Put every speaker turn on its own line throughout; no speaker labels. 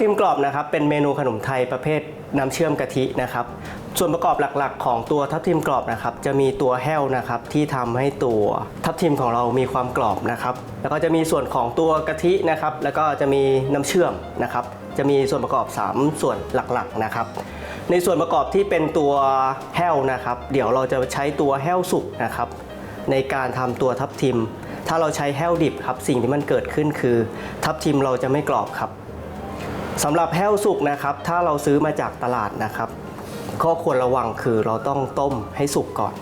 ทิมกรอบนะครับเป็นเมนูขนมไทยประเภทน้ำเชื่อมกะทินะครับ ส่วนประกอบหลักๆ ของตัวทับทิมกรอบนะครับ จะมีตัวแห้วนะครับที่ทำให้ตัวทับทิมของเรามีความกรอบนะครับ แล้วก็จะมีส่วนของตัวกะทินะครับ แล้วก็จะมีน้ำเชื่อมนะครับ จะมีส่วนประกอบ 3 ส่วนหลักๆนะครับ ในส่วนประกอบที่เป็นตัวแห้วนะครับ เดี๋ยวเราจะใช้ตัวแห้วสุกนะครับ ในการทำตัวทับทิม ถ้าเราใช้แห้วดิบครับ สิ่งที่มันเกิดขึ้นคือ ทับทิมเราจะไม่กรอบครับ สำหรับแห้วสุกนะครับ ถ้าเราซื้อมาจากตลาดนะครับข้อควรระวังคือเราต้องต้มให้สุกก่อน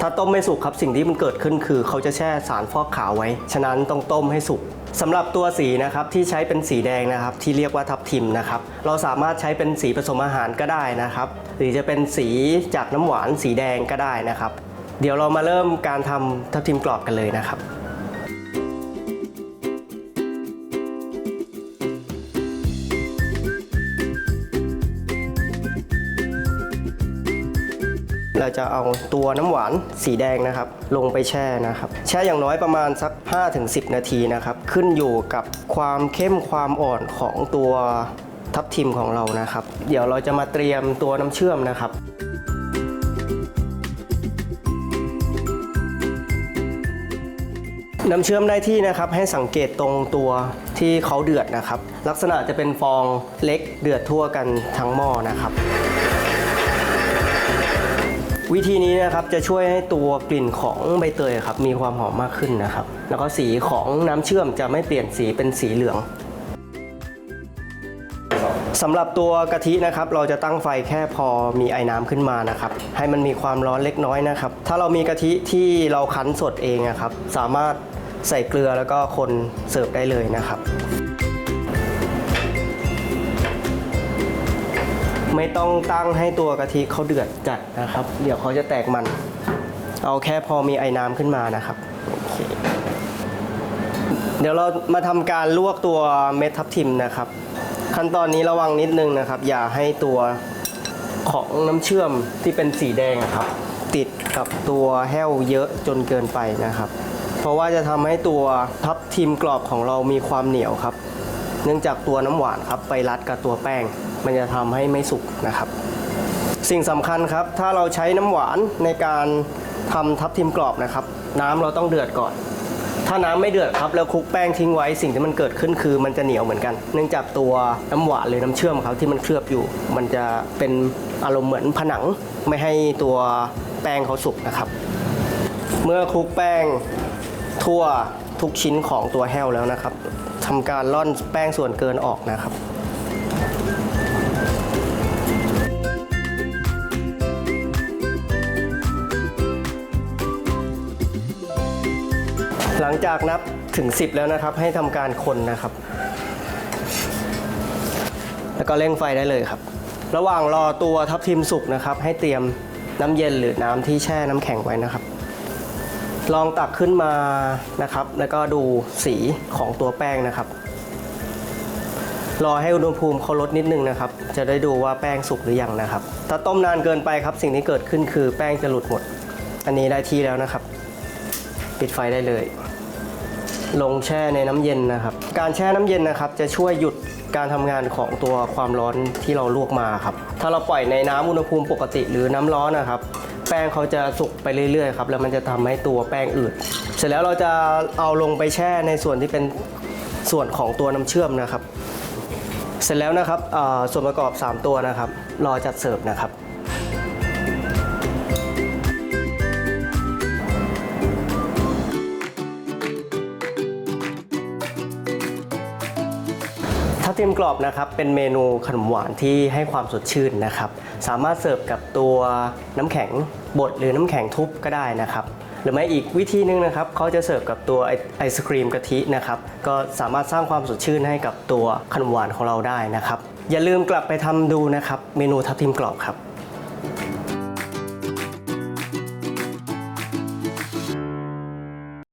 ถ้าต้มไม่สุกครับสิ่งที่มันเกิดขึ้นคือ เขาจะแช่สารฟอกขาวไว้ ฉะนั้นต้องต้มให้สุกสำหรับตัวสีนะครับที่ใช้เป็นสีแดงนะครับ ที่เรียกว่าทับทิมนะครับ เราสามารถใช้เป็นสีผสมอาหารก็ได้นะครับ หรือจะเป็นสีจากน้ำหวานสีแดงก็ได้นะครับ เดี๋ยวเรามาเริ่มการทำทับทิมกรอบกันเลยนะครับ เราจะเอาตัวน้ำหวานสีแดงนะครับ ลงไปแช่นะครับ แช่อย่างน้อยประมาณสัก 5-10 นาทีนะครับ ขึ้นอยู่กับความเข้มความอ่อนของตัวทับทิมของเรานะครับ เดี๋ยวเราจะมาเตรียมตัวน้ำเชื่อมนะครับน้ำเชื่อมได้ที่นะครับให้สังเกตตรงตัวที่เขาเดือดนะครับ ลักษณะจะเป็นฟองเล็กเดือดทั่วกันทั้งหม้อนะครับ วิธีนี้นะครับจะช่วยให้ตัวกลิ่นของใบเตยครับมีความหอมมากขึ้นนะครับ แล้วก็สีของน้ำเชื่อมจะไม่เปลี่ยนสีเป็นสีเหลืองสำหรับตัวกะทินะครับเราจะตั้งไฟแค่พอมีไอ้น้ำขึ้นมานะครับให้มันมีความร้อนเล็กน้อยนะครับถ้าเรามีกะทิที่เราคั้นสดเองนะครับสามารถใส่เกลือแล้วก็คนเสิร์ฟได้เลยนะครับ ไม่ต้องตั้งให้ตัวกะทิเขาเดือดจัดนะครับ เดี๋ยวเขาจะแตกมัน เอาแค่พอมีไอ้น้ำขึ้นมานะครับโอเคเดี๋ยวเรามาทำการลวกตัวเม็ดทับทิมนะครับ ขั้นตอนนี้ระวังนิดนึงนะครับ อย่าให้ตัวของน้ำเชื่อมที่เป็นสีแดงครับ ติดกับตัวแห้วเยอะจนเกินไปนะครับ เพราะว่าจะทำให้ตัวทับทิมกรอบของเรามีความเหนียวครับ เนื่องจากตัวน้ำหวานครับไปรัดกับตัวแป้ง มันจะทำให้ไม่สุกนะครับ สิ่งสำคัญครับ ถ้าเราใช้น้ำหวานในการทำทับทิมกรอบนะครับ น้ำเราต้องเดือดก่อน ถ้าน้ำไม่เดือดครับแล้วคลุกแป้งทิ้งไว้สิ่งที่มันเกิดขึ้นคือ มันจะเหนียวเหมือนกัน เนื่องจากตัวน้ำหวานหรือน้ำเชื่อมครับที่มันเคลือบอยู่ มันจะเป็นอารมณ์เหมือนผนังไม่ให้ตัวแป้งเขาสุกนะครับ เมื่อคลุกแป้งทั่ว ทุกชิ้นของตัวแห้วแล้วนะครับทำการร่อนแป้งส่วนเกินออกนะครับหลังจากนับถึง 10 แล้วนะครับ ให้ทำการคนนะครับ แล้วก็เร่งไฟได้เลยครับ ระหว่างรอตัวทับทิมสุกนะครับ ให้เตรียมน้ำเย็นหรือน้ำที่แช่น้ำแข็งไว้นะครับ ลองตักขึ้นมานะครับ แล้วก็ดูสีของตัวแป้งนะครับ รอให้อุณหภูมิเขาลดนิดนึงนะครับ จะได้ดูว่าแป้งสุกหรือยังนะครับ ถ้าต้มนานเกินไปครับ สิ่งที่เกิดขึ้นคือแป้งจะหลุดหมด อันนี้ได้ที่แล้วนะครับ ปิดไฟได้เลย ลงแช่ในน้ำเย็นนะครับ การแช่น้ำเย็นนะครับ จะช่วยหยุดการทำงานของตัวความร้อนที่เราลวกมาครับ ถ้าเราปล่อยในน้ำอุณหภูมิปกติหรือน้ำร้อนนะครับ แป้งเขาจะสุกไปเรื่อยๆครับแล้วมันจะทำให้ตัวแป้งอืดเสร็จแล้วเราจะเอาลงไปแช่ในส่วนที่เป็นส่วนของตัวน้ำเชื่อมนะครับ เสร็จแล้วนะครับส่วนประกอบ 3 ตัวนะครับ รอจัดเสิร์ฟนะครับ ทับทิมกรอบนะครับเป็นเมนูขนมหวานที่ให้ความสดชื่นนะครับ สามารถเสิร์ฟกับตัวน้ำแข็งบดหรือน้ำแข็งทุบก็ได้นะครับ หรือไม่อีกวิธีหนึงนะครับเขาจะเสิร์ฟกับตัวไอไอศครีมกะทินะครับ ก็สามารถสร้างความสดชื่นให้กับตัวขนมหวานของเราได้นะครับ อย่าลืมกลับไปทำดูนะครับ เมนูทับทิมกรอบครับ